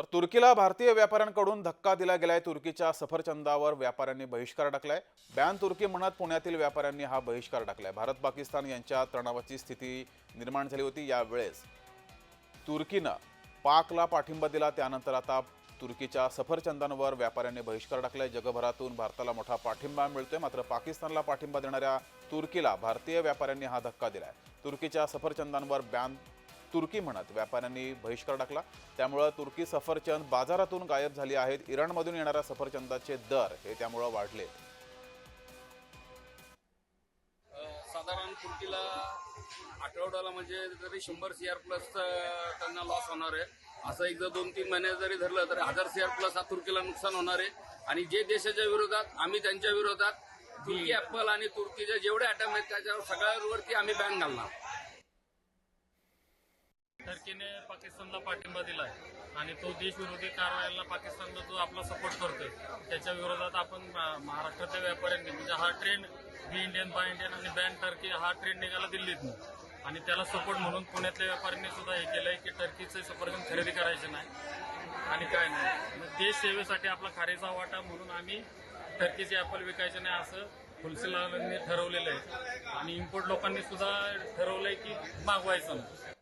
तर तुर्कीला भारतीय व्यापाऱ्यांकडून धक्का दिला गेलाय. तुर्कीच्या सफरचंदावर व्यापाऱ्यांनी बहिष्कार टाकलाय. बॅन तुर्की म्हणत पुण्यातील व्यापाऱ्यांनी हा बहिष्कार टाकलाय. भारत पाकिस्तान यांच्या तणावाची स्थिती निर्माण झाली होती यावेळेस. तुर्कीनं पाकला पाठिंबा दिला त्यानंतर आता तुर्कीच्या सफरचंदांवर व्यापाऱ्यांनी बहिष्कार टाकलाय. जगभरातून भारताला मोठा पाठिंबा मिळतोय मात्र पाकिस्तानला पाठिंबा देणाऱ्या तुर्कीला भारतीय व्यापाऱ्यांनी हा धक्का दिलाय. तुर्कीच्या सफरचंदांवर बॅन तुर्की म्हणत. व्यापाऱ्यांनी बहिष्कार टाकला. त्यामुळं तुर्की सफरचंद बाजारातून गायब झाली आहेत. इराणमधून येणाऱ्या सफरचंदाचे दर हे त्यामुळं वाढले. साधारण तुर्कीला आठवड्याला म्हणजे जरी शंभर सी आर प्लस त्यांना लॉस होणार आहे. असं एकदा दोन तीन महिने जरी धरलं तर हजार सी आर प्लस हा तुर्कीला नुकसान होणार आहे. आणि जे देशाच्या विरोधात आम्ही त्यांच्या विरोधात तुर्की ऍपल आणि तुर्कीचे जेवढे अटॅम आहेत त्याच्यावर सगळ्यावरती आम्ही बॅन घालणार. टर्कीने पाकिस्तानला पाठिंबा दिलाय. आणि तो देशविरोधी कारवायांना पाकिस्तानला जो आपला सपोर्ट करतोय त्याच्या विरोधात आपण महाराष्ट्रातल्या व्यापाऱ्यांनी म्हणजे हा trend be Indian buy Indian आणि बॅन टर्की हा ट्रेंड निघाला दिल्लीतनं. आणि त्याला सपोर्ट म्हणून पुण्यातल्या व्यापाऱ्यांनी सुद्धा हे केलंय की टर्कीचे सफरचंद खरेदी करायचे नाही आणि काय नाही. देश सेवेसाठी आपला खारेचा वाटा म्हणून आम्ही टर्कीचे ॲपल विकायचे नाही असं होलसेलरने ठरवलेलं आहे. आणि इम्पोर्ट लोकांनी सुद्धा ठरवलंय की मागवायचं नाही.